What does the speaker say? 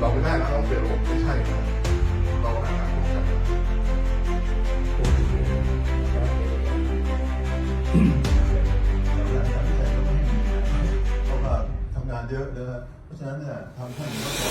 เราไปไองเปลี่ยนระบบไม่ใช่ครับเราหาทางป้องกันเพราะว่าทำงานเยอะนะฮะเพราะฉะนั้นเนี่ยทำท่านก็